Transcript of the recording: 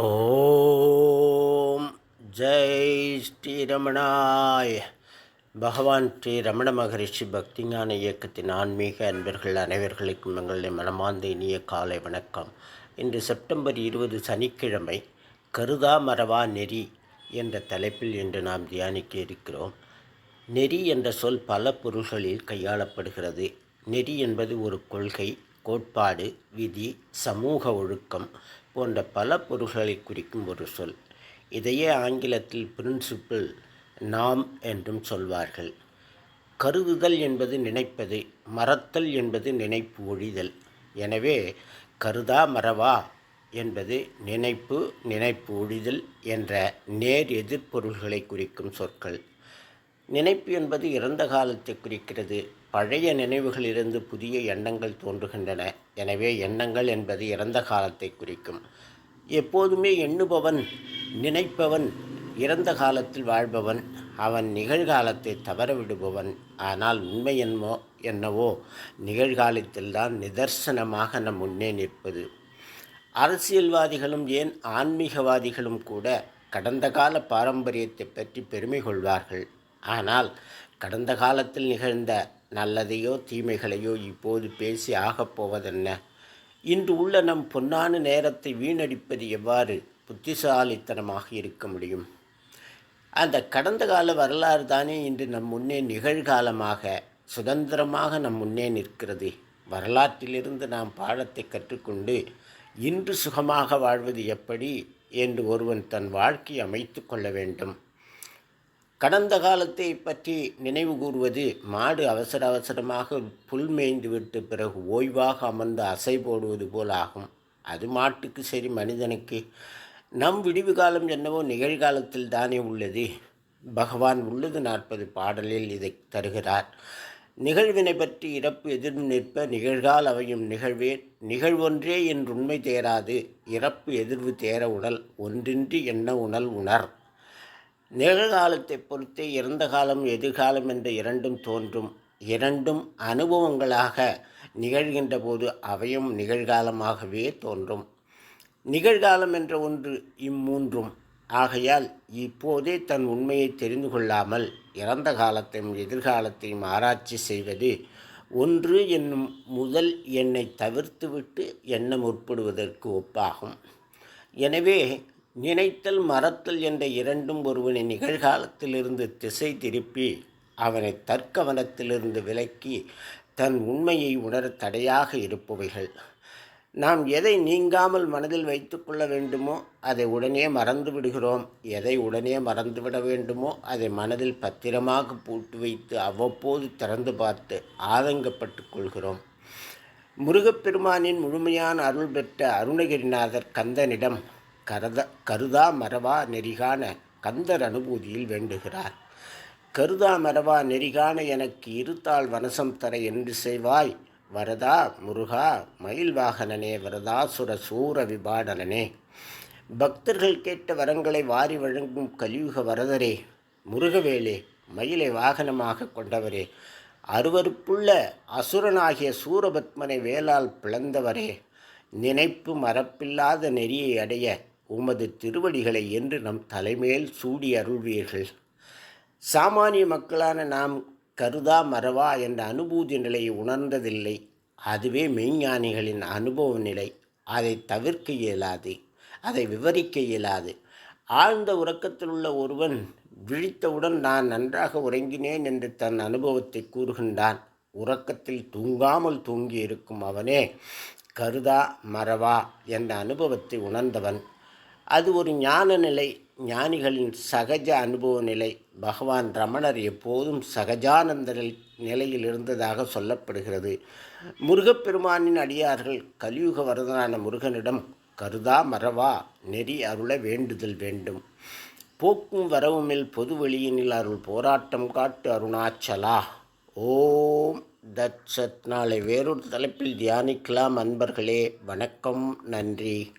ஓம் ஜெய் ஸ்ரீரமணாய் பகவான் ஸ்ரீ ரமண மகரிஷி பக்திஞான இயக்கத்தின் ஆன்மீக அன்பர்கள் அனைவர்களுக்கும் எங்களுடைய மனமார்ந்த இனிய காலை வணக்கம். இன்று செப்டம்பர் இருபது சனிக்கிழமை கருதா மரவா நெறி என்ற தலைப்பில் இன்று நாம் தியானிக்க இருக்கிறோம். நெறி என்ற சொல் பல பொருள்களில் கையாளப்படுகிறது. நெறி என்பது ஒரு கொள்கை கோட்பாடு விதி சமூக ஒழுக்கம் போன்ற பல பொருள்களை குறிக்கும் ஒரு சொல். இதையே ஆங்கிலத்தில் பிரின்சிப்பிள் நாம் என்றும் சொல்வார்கள். கருதுதல் என்பது நினைப்பது மறத்தல் என்பது நினைப்பு ஒழிதல். எனவே கருதா மறவா என்பது நினைப்பு நினைப்பு ஒழிதல் என்ற நேர் எதிர்ப்பொருள்களை குறிக்கும் சொற்கள். நினைப்பு என்பது இறந்த காலத்தை குறிக்கிறது. பழைய நினைவுகளிலிருந்து புதிய எண்ணங்கள் தோன்றுகின்றன. எனவே எண்ணங்கள் என்பது இறந்த காலத்தை குறிக்கும். எப்போதுமே எண்ணுபவன் நினைப்பவன் இறந்த காலத்தில் வாழ்பவன் அவன் நிகழ்காலத்தை தவறவிடுபவன். ஆனால் உண்மை என்னமோ என்னவோ நிகழ்காலத்தில்தான் நிதர்சனமாக நம் முன்னே நிற்பது. அரசியல்வாதிகளும் ஏன் ஆன்மீகவாதிகளும் கூட கடந்த கால பாரம்பரியத்தை பற்றி பெருமை கொள்வார்கள்? ஆனால் கடந்த காலத்தில் நிகழ்ந்த நல்லதையோ தீமைகளையோ இப்போது பேசி ஆகப்போவதென்ன இன்று உள்ள நம் பொன்னான நேரத்தை வீணடிப்பது எவ்வாறு புத்திசாலித்தனமாக இருக்க முடியும்? அந்த கடந்த கால வரலாறு தானே இன்று நம் முன்னே நிகழ்காலமாக சுதந்திரமாக நம் முன்னே நிற்கிறது. வரலாற்றிலிருந்து நாம் பாடத்தை கற்றுக்கொண்டு இன்று சுகமாக வாழ்வது எப்படி என்று ஒருவன் தன் வாழ்க்கையை அமைத்து கொள்ள வேண்டும். கடந்த காலத்தை பற்றி நினைவு கூறுவது மாடு அவசர அவசரமாக புல் மேய்ந்து விட்டு பிறகு ஓய்வாக அமர்ந்து அசை போடுவது போல் ஆகும். அது மாட்டுக்கு சரி மனிதனுக்கு. நம் விடிவு காலம் என்னவோ நிகழ்காலத்தில் தானே உள்ளது. பகவான் உள்ளது நாற்பது பாடலில் இதை தருகிறார். நிகழ்வினை பற்றி இறப்பு எதிர் நிற்ப நிகழ்கால் அவையும் நிகழ்வே நிகழ்வொன்றே என்று உண்மை தேராது. இறப்பு எதிர்வு தேர உடல் ஒன்றின்றி என்ன உணல் உணர்? நிகழ்காலத்தை பொறுத்தே இறந்த காலம் எதிர்காலம் என்ற இரண்டும் தோன்றும். இரண்டும் அனுபவங்களாக நிகழ்கின்ற போது அவையும் நிகழ்காலமாகவே தோன்றும். நிகழ்காலம் என்ற ஒன்று இம்மூன்றும். ஆகையால் இப்போதே தன் உண்மையை தெரிந்து கொள்ளாமல் இறந்த காலத்தையும் எதிர்காலத்தையும் ஆராய்ச்சி செய்வது ஒன்று என்னும் முதல் எண்ணை தவிர்த்துவிட்டு எண்ணம் உட்படுவதற்கு ஒப்பாகும். எனவே நினைத்தல் மறத்தல் என்ற இரண்டும் ஒருவனை நிகழ்காலத்திலிருந்து திசை திருப்பி அவனை தற்கவனத்திலிருந்து விலக்கி தன் உண்மையை உணர தடையாக இருப்பவைகள். நாம் எதை நீங்காமல் மனதில் வைத்துக்கொள்ள வேண்டுமோ அதை உடனே மறந்து விடுகிறோம். எதை உடனே மறந்துவிட வேண்டுமோ அதை மனதில் பத்திரமாக பூட்டு வைத்து அவ்வப்போது திறந்து பார்த்து ஆதங்கப்பட்டு கொள்கிறோம். முருகப்பெருமானின் முழுமையான அருள் பெற்ற அருணகிரிநாதர் கந்தனிடம் கருத கருதா மரவா நெறிகான கந்தர் அனுபூதியில் வேண்டுகிறார். கருதா மரவா நெறிகான எனக்கு இருத்தாள் வனசம் தர என்று செய்வாய். வரதா முருகா மயில் வாகனனே வரதாசுர சூர விபாடனனே பக்தர்கள் கேட்ட வரங்களை வாரி வழங்கும் கலியுக வரதரே முருகவேலே மயிலை வாகனமாக கொண்டவரே அருவறுப்புள்ள அசுரனாகிய சூரபத்மனை வேளால் பிளந்தவரே நினைப்பு மரப்பில்லாத நெறியை அடைய உமது திருவடிகளை என்று நம் தலைமேல் சூடி அருள்வீர்கள். சாமானிய மக்களான நாம் கருதா மறவா என்ற அனுபூதி நிலையை உணர்ந்ததில்லை. அதுவே மெய்ஞானிகளின் அனுபவ நிலை. அதை தவிர்க்க இயலாது. அதை விவரிக்க இயலாது. ஆழ்ந்த உறக்கத்தில் உள்ள ஒருவன் விழித்தவுடன் நான் நன்றாக உறங்கினேன் என்று தன் அனுபவத்தை கூறுகின்றான். உறக்கத்தில் தூங்காமல் தூங்கி இருக்கும் அவனே கருதா மறவா என்ற அனுபவத்தை உணர்ந்தவன். அது ஒரு ஞான நிலை ஞானிகளின் சகஜ அனுபவ நிலை. பகவான் ரமணர் எப்போதும் சகஜானந்த நிலையில் இருந்ததாக சொல்லப்படுகிறது. முருகப்பெருமானின் அடியார்கள் கலியுக வரதனான முருகனிடம் கருதா மறவா நெறி அருள வேண்டுதல் வேண்டும். போக்கும் வரவுமில் பொது வெளியினில் அருள் போராட்டம் காட்டு அருணாச்சலா. ஓம் தட்சத் நாளை வேறொரு தலைப்பில் தியானிக்கலாம் அன்பர்களே. வணக்கம் நன்றி.